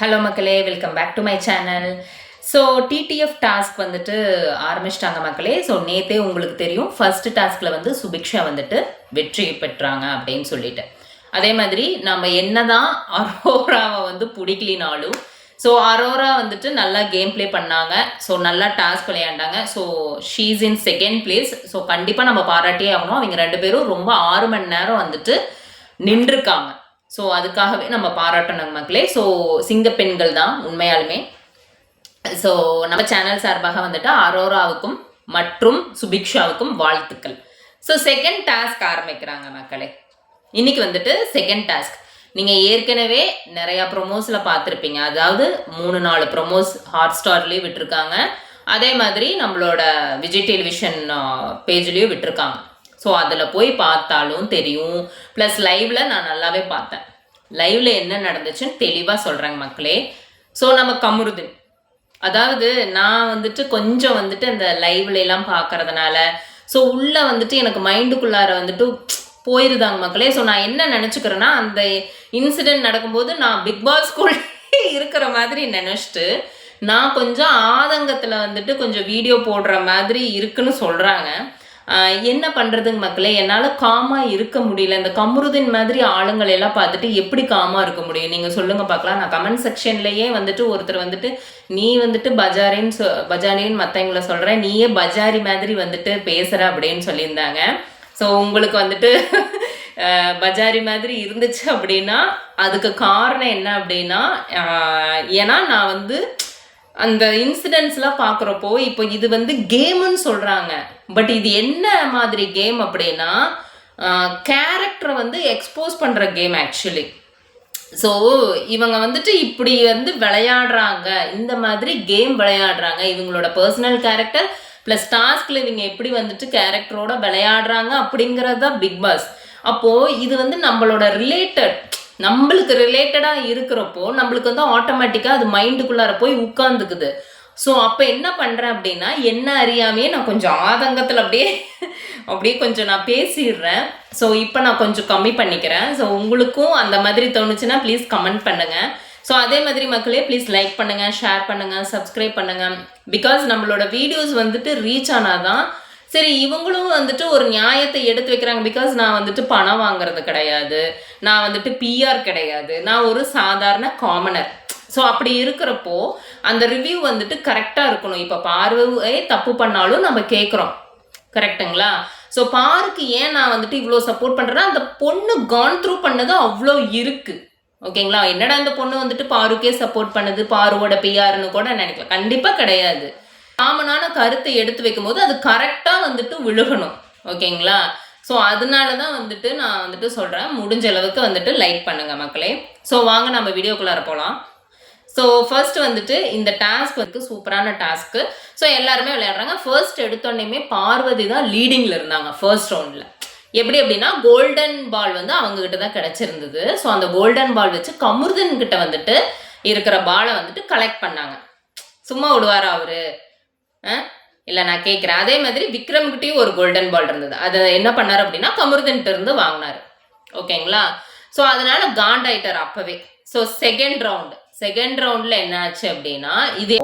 Hello மக்களே welcome back to my channel so TTF task வந்துட்டு ஆரம்பிச்சிட்டாங்க மக்களே. ஸோ நேத்தே உங்களுக்கு தெரியும். ஃபர்ஸ்ட் டாஸ்கில் வந்து சுபிக்ஷா வந்துட்டு வெற்றி பெற்றாங்க அப்படின்னு சொல்லிட்டு. அதே மாதிரி நம்ம என்னதான் அரோராவை வந்து பிடிக்கலினாலும் ஸோ அரோரா வந்துட்டு நல்லா கேம் ப்ளே பண்ணாங்க. ஸோ நல்லா டாஸ்க் விளையாண்டாங்க. So she's in second place so கண்டிப்பாக நம்ம பாராட்டியே ஆகணும். அவங்க ரெண்டு பேரும் ரொம்ப ஆறு மணி நேரம் வந்துட்டு நின்றுருக்காங்க. ஸோ அதுக்காகவே நம்ம பாராட்டணும் மக்களே. ஸோ சிங்க பெண்கள் தான் உண்மையாலுமே. ஸோ நம்ம சேனல் சார்பாக வந்துட்டு அரோராவுக்கும் மற்றும் சுபிக்ஷாவுக்கும் வாழ்த்துக்கள். ஸோ செகண்ட் டாஸ்க் ஆரம்பிக்கிறாங்க மக்களே. இன்னைக்கு வந்துட்டு செகண்ட் டாஸ்க் நீங்கள் ஏற்கனவே நிறையா ப்ரொமோஸில் பார்த்துருப்பீங்க. அதாவது மூணு நாலு ப்ரொமோஸ் ஹாட் ஸ்டார்லேயும் விட்டுருக்காங்க. அதே மாதிரி நம்மளோட விஜய் டெலிவிஷன் பேஜ்லேயும் விட்டுருக்காங்க. ஸோ அதில் போய் பார்த்தாலும் தெரியும். ப்ளஸ் லைவில் நான் நல்லாவே பார்த்தேன். லைவில் என்ன நடந்துச்சுன்னு தெளிவாக சொல்கிறேங்க மக்களே. ஸோ நம்ம கமருதீன். அதாவது நான் வந்துட்டு கொஞ்சம் வந்துட்டு இந்த லைவ்ல எல்லாம் பார்க்கறதுனால ஸோ உள்ள வந்துட்டு எனக்கு மைண்டுக்குள்ளார வந்துட்டு போயிருதாங்க மக்களே. ஸோ நான் என்ன நினச்சிக்கிறேன்னா அந்த இன்சிடென்ட் நடக்கும்போது நான் பிக் பாஸ்குள்ள இருக்கிற மாதிரி நினச்சிட்டு நான் கொஞ்சம் ஆதங்கத்தில் வந்துட்டு கொஞ்சம் வீடியோ போடுற மாதிரி இருக்குன்னு சொல்கிறாங்க என்ன பண்ணுறதுங்க மக்களே? என்னால் காமாக இருக்க முடியல. இந்த கமருதின் மாதிரி ஆளுங்களை எல்லாம் பார்த்துட்டு எப்படி காமாக இருக்க முடியும்? நீங்கள் சொல்லுங்கள் பார்க்கலாம். நான் கமெண்ட் செக்ஷன்லேயே வந்துட்டு ஒருத்தர் வந்துட்டு நீ வந்துட்டு பஜாரின்னு சொ பஜாரின்னு மற்றவங்கள சொல்கிறேன் நீயே பஜாரி மாதிரி வந்துட்டு பேசுகிற அப்படின்னு சொல்லியிருந்தாங்க. ஸோ உங்களுக்கு வந்துட்டு பஜாரி மாதிரி இருந்துச்சு அப்படின்னா அதுக்கு காரணம் என்ன அப்படின்னா ஏன்னா நான் வந்து அந்த இன்சிடென்ட்ஸ்லாம் பார்க்குறப்போ இப்போ இது வந்து கேமுன்னு சொல்கிறாங்க பட் இது என்ன மாதிரி கேம் அப்படின்னா கேரக்டரை வந்து எக்ஸ்போஸ் பண்ணுற கேம் ஆக்சுவலி ஸோ இவங்க வந்துட்டு இப்படி வந்து விளையாடுறாங்க. இந்த மாதிரி கேம் விளையாடுறாங்க. இவங்களோட பர்சனல் கேரக்டர் ப்ளஸ் டாஸ்கில் இவங்க எப்படி வந்துட்டு கேரக்டரோட விளையாடுறாங்க அப்படிங்கிறது தான் பிக் பாஸ் அப்போது இது வந்து நம்மளோட ரிலேட்டட் நம்மளுக்கு ரிலேட்டடாக இருக்கிறப்போ நம்மளுக்கு வந்து ஆட்டோமேட்டிக்காக அது மைண்டுக்குள்ளார போய் உட்காந்துக்குது ஸோ அப்போ என்ன பண்ணுறேன் அப்படின்னா என்ன அறியாமையே நான் கொஞ்சம் ஆதங்கத்தில் அப்படியே அப்படியே கொஞ்சம் நான் பேசிடுறேன். ஸோ இப்போ நான் கொஞ்சம் கம்மி பண்ணிக்கிறேன். ஸோ உங்களுக்கும் அந்த மாதிரி தோணுச்சுன்னா ப்ளீஸ் கமெண்ட் பண்ணுங்கள் ஸோ அதே மாதிரி மக்களே ப்ளீஸ் லைக் பண்ணுங்கள் ஷேர் பண்ணுங்கள் சப்ஸ்கிரைப் பண்ணுங்கள் பிகாஸ் நம்மளோட வீடியோஸ் வந்துட்டு ரீச் ஆனாதான் சரி இவங்களும் வந்துட்டு ஒரு நியாயத்தை எடுத்து வைக்கிறாங்க. பிகாஸ் நான் வந்துட்டு பணம் வாங்குறது கிடையாது. நான் வந்துட்டு பிஆர் கிடையாது. நான் ஒரு சாதாரண காமனர் ஸோ அப்படி இருக்கிறப்போ அந்த ரிவ்யூ வந்துட்டு கரெக்டாக இருக்கணும். இப்போ பார்வை தப்பு பண்ணாலும் நம்ம கேட்குறோம் கரெக்ட்டுங்களா ஸோ பாருக்கு ஏன் நான் வந்துட்டு இவ்வளோ சப்போர்ட் பண்ணுறேன்னா அந்த பொண்ணு கான் த்ரூ பண்ணது அவ்வளோ இருக்குது ஓகேங்களா என்னடா இந்த பொண்ணு வந்துட்டு பாருக்கே சப்போர்ட் பண்ணுது பாருவோட பிஆர்னு கூட நினைக்கல. கண்டிப்பாக கிடையாது. காமனான கருத்தை எடுத்து வைக்கும்போது அது கரெக்டாக வந்துட்டு விழுகணும். ஓகேங்களா? ஸோ அதனால தான் வந்துட்டு நான் வந்துட்டு சொல்கிறேன் முடிஞ்ச அளவுக்கு வந்துட்டு லைக் பண்ணுங்கள் மக்களே. ஸோ வாங்க நம்ம வீடியோக்குள்ளார போகலாம் ஸோ ஃபர்ஸ்ட் வந்துட்டு இந்த டாஸ்க் வந்து சூப்பரான டாஸ்க்கு ஸோ எல்லாருமே விளையாடுறாங்க. ஃபர்ஸ்ட் எடுத்தோடனேமே பார்வதி தான் லீடிங்கில் இருந்தாங்க ஃபர்ஸ்ட் ரவுண்டில் எப்படி அப்படின்னா கோல்டன் பால் வந்து அவங்கக்கிட்ட தான் கிடச்சிருந்தது. ஸோ அந்த கோல்டன் பால் வச்சு கமுர்தன் கிட்ட வந்துட்டு இருக்கிற பாலை வந்துட்டு கலெக்ட் பண்ணாங்க. சும்மா விடுவாரா அவரு? இல்லை நான் கேட்குறேன் அதே மாதிரி விக்ரம்கிட்டயும் ஒரு கோல்டன் பால் இருந்தது. அதை என்ன பண்ணார் அப்படின்னா கமருதன்ட்டு இருந்து வாங்கினார். ஓகேங்களா? ஸோ அதனால காண்டாயிட்டார் அப்பவே. ஸோ செகண்ட் ரவுண்டு செகண்ட் ரவுண்டில் என்ன ஆச்சு அப்படின்னா இதே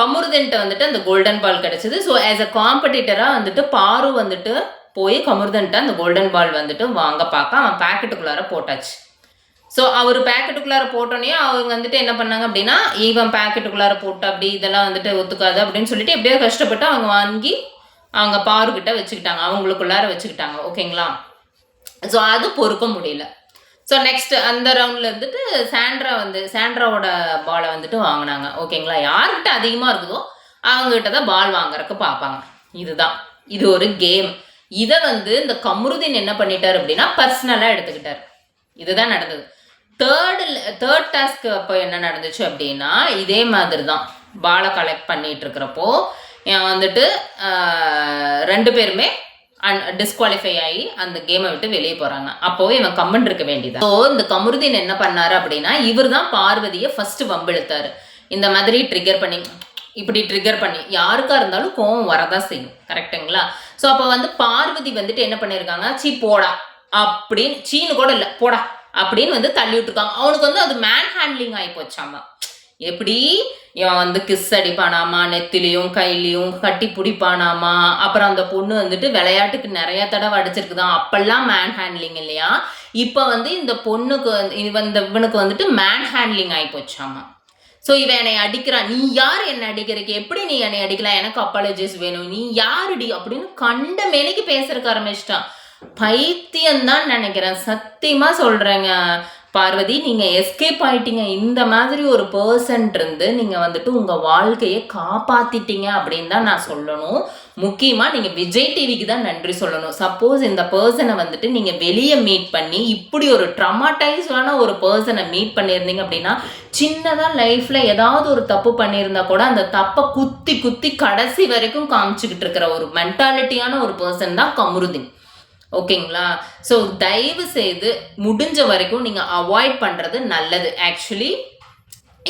கமருதன்ட்ட வந்துட்டு அந்த கோல்டன் பால் கிடைச்சது. ஸோ ஆஸ் அ காம்படிட்டராக வந்துட்டு பாரு வந்துட்டு போய் கமருதன்ட்ட அந்த கோல்டன் பால் வந்துட்டு வாங்க பார்க்க. அவன் பேக்கெட்டுக்குள்ளார போட்டாச்சு. ஸோ அவர் பேக்கெட்டுக்குள்ளார போட்டோன்னே அவங்க வந்துட்டு என்ன பண்ணாங்க அப்படின்னா ஈவன் பேக்கெட்டுக்குள்ளார போட்டு அப்படி இதெல்லாம் வந்துட்டு ஒத்துக்காது அப்படின்னு சொல்லிட்டு எப்படியோ கஷ்டப்பட்டு அவங்க வாங்கி அவங்க பாருக்கிட்ட வச்சுக்கிட்டாங்க. அவங்களுக்குள்ளார வச்சுக்கிட்டாங்க. ஓகேங்களா? ஸோ அது பொறுக்க முடியல. ஸோ நெக்ஸ்ட் அந்த ரவுண்டில் வந்துட்டு சாண்ட்ரா வந்து சாண்ட்ராவோட பாலை வந்துட்டு வாங்கினாங்க. ஓகேங்களா? யார்கிட்ட அதிகமாக இருக்குதோ அவங்ககிட்ட தான் பால் வாங்குறதுக்கு பார்ப்பாங்க. இதுதான். இது ஒரு கேம் இதை வந்து இந்த கமருதீன் என்ன பண்ணிட்டார் அப்படின்னா பர்சனலாக எடுத்துக்கிட்டார். இதுதான் நடந்தது. தேர்டில் தேர்ட் டாஸ்க் அப்போ என்ன நடந்துச்சு அப்படின்னா இதே மாதிரி தான் பாலை கலெக்ட் பண்ணிட்டு இருக்கிறப்போ என் வந்துட்டு ரெண்டு பேருமே அன் டிஸ்குவாலிஃபை ஆகி அந்த கேமை விட்டு வெளியே போகிறாங்க அப்போவே இவன் கம்மன் இருக்க வேண்டியது ஸோ இந்த கமருதீன் என்ன பண்ணாரு அப்படின்னா இவர் தான் பார்வதியை ஃபர்ஸ்ட் வம்பிழுத்தாரு. இந்த மாதிரி ட்ரிகர் பண்ணி இப்படி ட்ரிகர் பண்ணி யாருக்கா இருந்தாலும் கோவம் வரதான் செய்யும். கரெக்ட்டுங்களா ஸோ அப்போ வந்து பார்வதி வந்துட்டு என்ன பண்ணியிருக்காங்க சீ போடா. அப்படின்னு சீனு கூட இல்லை போடா. அப்படின்னு வந்து தள்ளி விட்டுருக்காங்க அவனுக்கு வந்து அது மேன் ஹேண்ட்லிங் ஆகி போச்சாமா எப்படி? இவன் வந்து கிஸ் அடிப்பானாமா நெத்திலையும் கையிலையும் கட்டி பிடிப்பானாமா? அப்புறம் அந்த பொண்ணு வந்துட்டு விளையாட்டுக்கு நிறைய தடவை அடிச்சிருக்குதான். அப்பெல்லாம் மேன் ஹேண்ட்லிங் இல்லையா? இப்போ வந்து இந்த பொண்ணுக்கு வந்து இவன் இந்த இவனுக்கு வந்துட்டு மேன் ஹேண்ட்லிங் ஆகி போச்சாமா ஸோ இவன் என்னை அடிக்கிறான் நீ யார் என்னை அடிக்கிறதுக்கு? எப்படி நீ என்னை அடிக்கலாம்? எனக்கு அப்பாலஜிஸ் வேணும். நீ யாருடி? அப்படின்னு கண்ட மேலைக்கு பேசுறதுக்கு ஆரம்பிச்சிட்டான். பைத்தியம்தான் நினைக்கிறேன். சத்தியமாக சொல்கிறேங்க பார்வதி நீங்கள் எஸ்கேப் ஆயிட்டீங்க. இந்த மாதிரி ஒரு பர்சன் இருந்து நீங்கள் வந்துட்டு உங்கள் வாழ்க்கையை காப்பாற்றிட்டீங்க அப்படின்னு தான் நான் சொல்லணும். முக்கியமாக நீங்கள் விஜய் டிவிக்கு தான் நன்றி சொல்லணும். சப்போஸ் இந்த பர்சனை வந்துட்டு நீங்கள் வெளியே மீட் பண்ணி இப்படி ஒரு ட்ரமாட்டைஸ்டான ஒரு பர்சனை மீட் பண்ணியிருந்தீங்க அப்படின்னா சின்னதாக லைஃப்பில் ஏதாவது ஒரு தப்பு பண்ணியிருந்தா கூட அந்த தப்பை குத்தி குத்தி கடைசி வரைக்கும் காமிச்சுக்கிட்டு இருக்கிற ஒரு மென்டாலிட்டியான ஒரு பர்சன் தான் கமருதின். ஓகேங்களா? ஸோ தயவு செய்து முடிஞ்ச வரைக்கும் நீங்கள் அவாய்ட் பண்ணுறது நல்லது. ஆக்சுவலி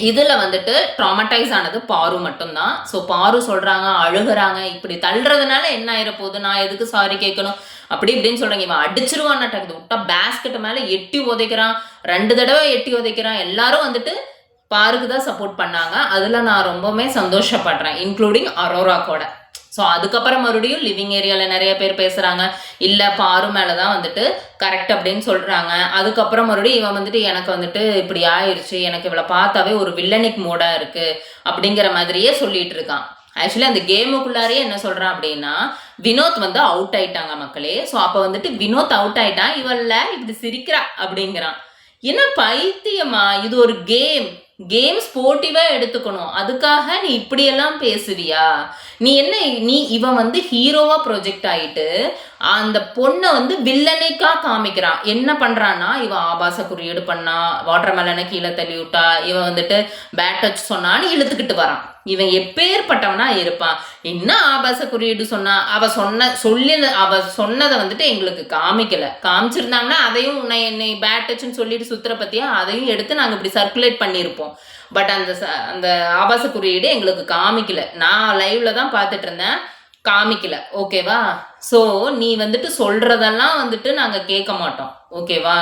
இதில் வந்துட்டு ட்ராமடைஸ் ஆனது பாரு மட்டும்தான். ஸோ பாரு சொல்கிறாங்க அழுகுறாங்க இப்படி தள்ளுறதுனால என்ன ஆயிர போகுது? நான் எதுக்கு சாரி கேட்கணும்? அப்படி இப்படின்னு சொல்கிறாங்க இவன் அடிச்சிருவான்னு டக்கு விட்டா பேஸ்கெட் மேலே எட்டி உதைக்கிறான். ரெண்டு தடவை எட்டி உதைக்கிறான். எல்லாரும் வந்துட்டு பாருக்கு தான் சப்போர்ட் பண்ணாங்க. அதில் நான் ரொம்பவுமே சந்தோஷப்படுறேன் இன்க்ளூடிங் அரோரா கூட. ஸோ அதுக்கப்புறம் மறுபடியும் லிவிங் ஏரியாவில் நிறைய பேர் பேசுகிறாங்க இல்லை பாரு மேலே தான் வந்துட்டு கரெக்ட் அப்படின்னு சொல்கிறாங்க அதுக்கப்புறம் மறுபடியும் இவன் வந்துட்டு எனக்கு வந்துட்டு இப்படி ஆயிடுச்சு எனக்கு இவளை பார்த்தாவே ஒரு வில்லனிக் மூடாக இருக்குது அப்படிங்கிற மாதிரியே சொல்லிட்டு இருக்கான். ஆக்சுவலி அந்த கேமுக்குள்ளாரே என்ன சொல்கிறான் அப்படின்னா வினோத் வந்து அவுட் ஆயிட்டாங்க மக்களே. ஸோ அப்போ வந்துட்டு வினோத் அவுட் ஆயிட்டான். இவள்ல இப்படி சிரிக்கிறா அப்படிங்கிறான். என்ன பைத்தியமா இது ஒரு கேம் கேம் ஸ்போர்ட்டிவாக எடுத்துக்கணும். அதுக்காக நீ இப்படியெல்லாம் பேசுவியா? நீ என்ன நீ இவன் வந்து ஹீரோவா ப்ரொஜெக்ட் ஆயிட்டு அந்த பொண்ணை வந்து வில்லனைக்கா காமிக்கிறான். என்ன பண்ணுறான்னா இவன் ஆபாச குறியீடு பண்ணா வாட்டர் மெலனை கீழே தள்ளி விட்டா இவன் வந்துட்டு பேட் டச் சொன்னான்னு இழுத்துக்கிட்டு வரான். இவன் எப்பேற்பட்டவனா இருப்பான். என்ன ஆபாச குறியீடு சொன்னா அவ சொன்ன சொல்லி அவ சொன்னதை வந்துட்டு எங்களுக்கு காமிக்கல. காமிச்சிருந்தாங்கன்னா அதையும் உன்னை என்னை பேட் டச்சுன்னு சொல்லிட்டு சுத்துற பத்தியா? அதையும் எடுத்து நாங்கள் இப்படி சர்க்குலேட் பண்ணியிருப்போம். பட் அந்த அந்த ஆபாச குறியீடு எங்களுக்கு காமிக்கல. நான் லைவ்ல தான் பார்த்துட்டு இருந்தேன். காமிக்கல ஓகேவா? ஸோ நீ வந்துட்டு சொல்றதெல்லாம் வந்துட்டு நாங்கள் கேட்க மாட்டோம் ஓகேவா?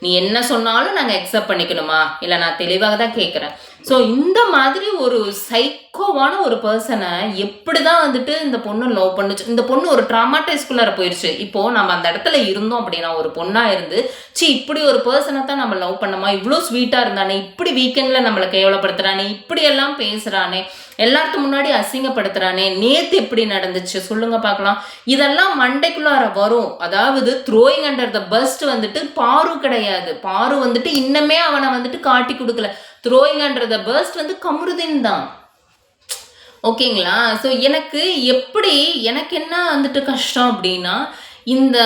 நீ என்ன சொன்னாலும் நாங்கள் அக்செப்ட் பண்ணிக்கணுமா? இல்லை நான் தெளிவாக தான் கேட்குறேன் ஸோ இந்த மாதிரி ஒரு சைக்கோவான ஒரு பர்சனை எப்படி தான் வந்துட்டு இந்த பொண்ணு லவ் பண்ணுச்சு? இந்த பொண்ணு ஒரு ட்ராமாட்டைஸ்குள்ளார போயிடுச்சு இப்போ நம்ம அந்த இடத்துல இருந்தோம் அப்படின்னா ஒரு பொண்ணாக இருந்து சி இப்படி ஒரு பர்சனை தான் நம்ம லவ் பண்ணமா? இவ்வளோ ஸ்வீட்டாக இருந்தானே? இப்படி வீக்கெண்டில் நம்மளை கேவலப்படுத்துறானே? இப்படியெல்லாம் பேசுகிறானே எல்லாத்துக்கு முன்னாடி அசிங்கப்படுத்துறானே? நேத்து எப்படி நடந்துச்சு? சொல்லுங்க பார்க்கலாம். இதெல்லாம் மண்டைக்குள்ளார வரும். அதாவது த்ரோயிங் அண்டர் த பஸ்ட் வந்துட்டு பாரு கிடையாது. பாரு வந்துட்டு இன்னமே அவனை வந்துட்டு காட்டி கொடுக்கல. த்ரோயிங் அண்டர் த வந்து கமருதீன் தான். ஓகேங்களா? ஸோ எனக்கு எப்படி எனக்கு என்ன வந்துட்டு கஷ்டம் அப்படின்னா இந்த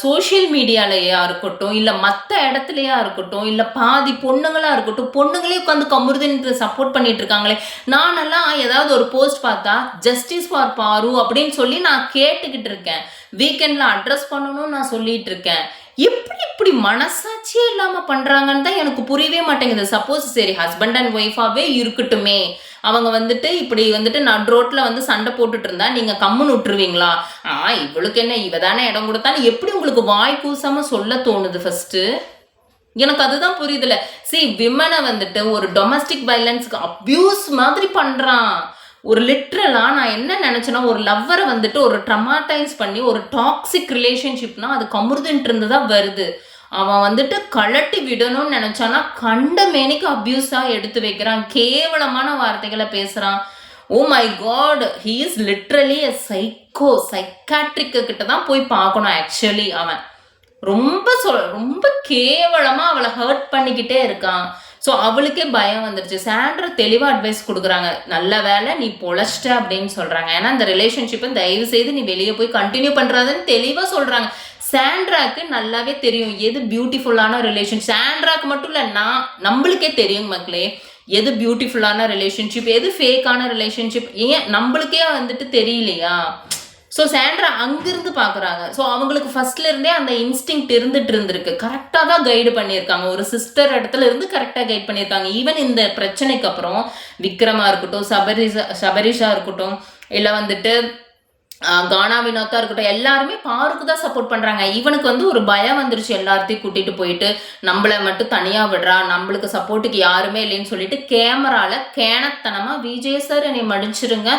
சோஷியல் மீடியாலையா இருக்கட்டும் இல்லை மற்ற இடத்துலையா இருக்கட்டும் இல்லை பாதி பொண்ணுங்களாக இருக்கட்டும் பொண்ணுங்களே உட்காந்து கமுருதுன்னு சப்போர்ட் பண்ணிட்டு இருக்காங்களே. நானெல்லாம் ஏதாவது ஒரு போஸ்ட் பார்த்தா ஜஸ்டிஸ் ஃபார் பாரு அப்படின்னு சொல்லி நான் கேட்டுக்கிட்டு இருக்கேன். வீக்கெண்டில் அட்ரஸ் பண்ணணும்னு நான் சொல்லிட்டு இருக்கேன். எப்படி இப்படி மனசாட்சியே இல்லாமல் பண்ணுறாங்கன்னு தான் எனக்கு புரியவே மாட்டேங்குது. சப்போஸ் சரி ஹஸ்பண்ட் அண்ட் ஒய்ஃபாகவே இருக்கட்டுமே. அவங்க வந்துட்டு இப்படி வந்துட்டு நட் ரோட்டில் வந்து சண்டை போட்டுட்டு இருந்தா நீங்கள் கம்முன்னு விட்டுருவீங்களா? ஆ இவளுக்கு என்ன இவ தானே இடம் கொடுத்தான்னு எப்படி உங்களுக்கு வாய் கூசாமல் சொல்ல தோணுது ஃபஸ்ட்டு எனக்கு அதுதான் புரியுதுல. சி விமனை வந்துட்டு ஒரு டொமஸ்டிக் வயலன்ஸ்க்கு அப்யூஸ் மாதிரி பண்ணுறான் ஒரு லிட்ரலாக நான் என்ன நினச்சேன்னா ஒரு லவ்வரை வந்துட்டு ஒரு ட்ரமாட்டைஸ் பண்ணி ஒரு டாக்ஸிக் ரிலேஷன்ஷிப்னா அது கமுருதுன்ட்டு தான் வருது. அவன் வந்துட்டு கழட்டி விடணும்னு நினச்சானா கண்ட மேனிக்கு அப்யூஸாக எடுத்து வைக்கிறான். கேவலமான வார்த்தைகளை பேசுகிறான் ஓ my god he is literally a psycho சைக்காட்ரிக்கு கிட்ட தான் போய் பார்க்கணும் ஆக்சுவலி அவன். ரொம்ப சொல் ரொம்ப கேவலமாக அவளை ஹர்ட் பண்ணிக்கிட்டே இருக்கான். ஸோ அவளுக்கே பயம் வந்துருச்சு. சாண்ட்ரா தெளிவாக அட்வைஸ் கொடுக்குறாங்க. நல்ல வேலை நீ பொழைச்சிட்ட அப்படின்னு சொல்கிறாங்க ஏன்னா அந்த ரிலேஷன்ஷிப்பை தயவு செய்து நீ வெளியே போய் கண்டினியூ பண்ணுறாதுன்னு தெளிவாக சொல்கிறாங்க சாண்ட்ராக்கு நல்லாவே தெரியும். எது பியூட்டிஃபுல்லான ரிலேஷன் சாண்ட்ராக்கு மட்டும் இல்லை நான் நம்மளுக்கே தெரியும் மக்களே. எது பியூட்டிஃபுல்லான ரிலேஷன்ஷிப் எது ஃபேக்கான ரிலேஷன்ஷிப் ஏன் நம்மளுக்கே வந்துட்டு தெரியலையா? ஸோ சாண்ட்ரா அங்கிருந்து பார்க்குறாங்க. ஸோ அவங்களுக்கு ஃபர்ஸ்ட்ல இருந்தே அந்த இன்ஸ்டிங் இருந்துட்டு இருந்திருக்கு. கரெக்டாக தான் கைடு பண்ணியிருக்காங்க. ஒரு சிஸ்டர் இடத்துல இருந்து கரெக்டாக கைட் பண்ணியிருக்காங்க. ஈவன் இந்த பிரச்சனைக்கு அப்புறம் விக்ரமா இருக்கட்டும் சபரிஷா சபரிஷா இருக்கட்டும் இல்லை வந்துட்டு கானா வினோத்தா இருக்கட்டும் எல்லாருமே பாருக்கு தான் சப்போர்ட் பண்றாங்க. இவனுக்கு வந்து ஒரு பயம் வந்துருச்சு எல்லாத்தையும் கூட்டிட்டு போயிட்டு நம்மள மட்டும் தனியா விடுறா நம்மளுக்கு சப்போர்ட்டுக்கு யாருமே இல்லைன்னு சொல்லிட்டு கேமரால கேனத்தனமா விஜய் சார் என்னை மன்னிச்சிருங்க.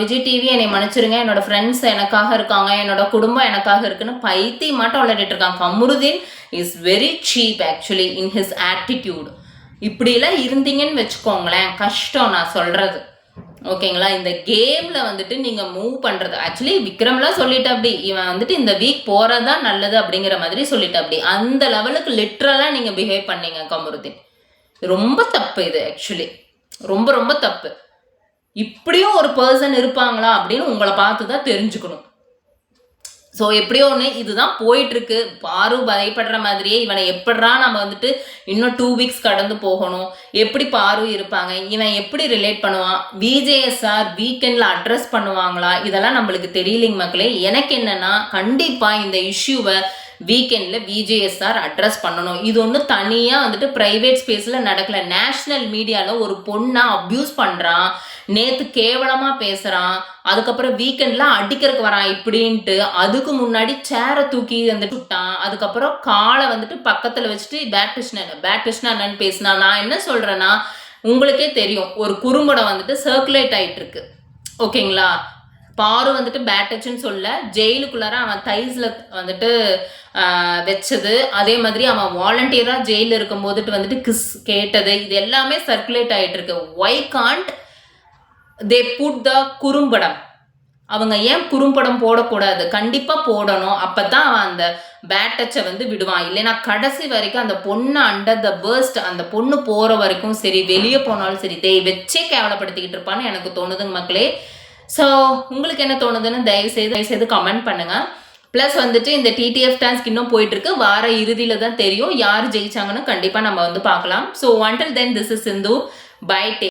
விஜய் டிவி என்னை மன்னிச்சிருங்க. என்னோட ஃப்ரெண்ட்ஸ் எனக்காக இருக்காங்க என்னோட குடும்பம் எனக்காக இருக்குன்னு பைத்தியம் மாட்டம் விளையாடிட்டு இருக்காங்க. Kamarudeen is very cheap actually in his attitude இப்படிலாம் இருந்தீங்கன்னு வச்சுக்கோங்களேன் கஷ்டம் நான் சொல்றது. ஓகேங்களா? இந்த கேம்ல வந்துட்டு நீங்க மூவ் பண்றது. ஆக்சுவலி விக்ரம்லாம் சொல்லிட்டு அப்படி. இவன் வந்துட்டு இந்த வீக் போறதா நல்லது அப்படிங்கிற மாதிரி சொல்லிட்டு அப்படி. அந்த லெவலுக்கு லிட்ரலா நீங்க பிஹேவ் பண்ணீங்க கமருதீன். ரொம்ப தப்பு இது ஆக்சுவலி ரொம்ப ரொம்ப தப்பு. இப்படியும் ஒரு பர்சன் இருப்பாங்களா அப்படின்னு உங்களை பார்த்து தான் தெரிஞ்சுக்கணும். ஸோ எப்படியோ ஒன்று இதுதான் போயிட்டு இருக்கு பாரு பயப்படுற மாதிரியே இவனை எப்படா நம்ம வந்துட்டு இன்னும் டூ வீக்ஸ் கடந்து போகணும். எப்படி பாரு இருப்பாங்க? இவன் எப்படி ரிலேட் பண்ணுவான்? விஜேஎஸ்ஆர் வீக்கெண்டில் அட்ரஸ் பண்ணுவாங்களா? இதெல்லாம் நம்மளுக்கு தெரியலைங்க மக்களே. எனக்கு என்னன்னா கண்டிப்பாக இந்த இஷ்யூவை வீக்கெண்டில் விஜேஎஸ்ஆர் அட்ரஸ் பண்ணணும். இது ஒன்று தனியாக வந்துட்டு ப்ரைவேட் ஸ்பேஸில் நடக்கலை. நேஷ்னல் மீடியாவில் ஒரு பொண்ணை அப்யூஸ் பண்ணுறான் நேற்று கேவலமாக பேசுகிறான் அதுக்கப்புறம் வீக்கெண்டில் அடிக்கிறதுக்கு வரான் இப்படின்ட்டு. அதுக்கு முன்னாடி சேரை தூக்கி வந்துட்டு விட்டான் அதுக்கப்புறம் காலை வந்துட்டு பக்கத்தில் வச்சுட்டு பேட் கிருஷ்ணன் பேட் கிருஷ்ணன் பேசினா நான் என்ன சொல்கிறேன்னா உங்களுக்கே தெரியும். ஒரு குறும்படம் வந்துட்டு சர்க்குலேட் ஆகிட்டு இருக்கு. ஓகேங்களா? பாரு வந்துட்டு பேட் டச்சுன்னு சொல்ல ஜெயிலுக்குள்ளார அவன் தைஸில் வந்துட்டு வச்சது. அதே மாதிரி அவன் வாலண்டியராக ஜெயிலில் இருக்கும் போதுட்டு வந்துட்டு கிஸ் கேட்டது. இது எல்லாமே சர்க்குலேட் ஆயிட்டு இருக்கு. Why can't they put the குறும்படம்? அவங்க ஏன் குறும்படம் போடக்கூடாது? கண்டிப்பாக போடணும். அப்போ தான் அவன் அந்த பேட்டச்சை வந்து விடுவான். இல்லைன்னா கடைசி வரைக்கும் அந்த பொண்ணு அண்டர் த பேர்ஸ்ட் அந்த பொண்ணு போகிற வரைக்கும் சரி வெளியே போனாலும் சரி தே வச்சே கேவலப்படுத்திக்கிட்டு இருப்பான்னு எனக்கு தோணுதுங்க மக்களே. ஸோ உங்களுக்கு என்ன தோணுதுன்னு தயவு செய்து தயவு செய்து கமெண்ட் பண்ணுங்க. ப்ளஸ் வந்துட்டு இந்த டிடிஎஃப் டாஸ்க் இன்னும் போயிட்டு இருக்கு வார இறுதியில தான் தெரியும். யார் ஜெயிச்சாங்கன்னு கண்டிப்பாக நம்ம வந்து பார்க்கலாம். So until then this is Sindhu by day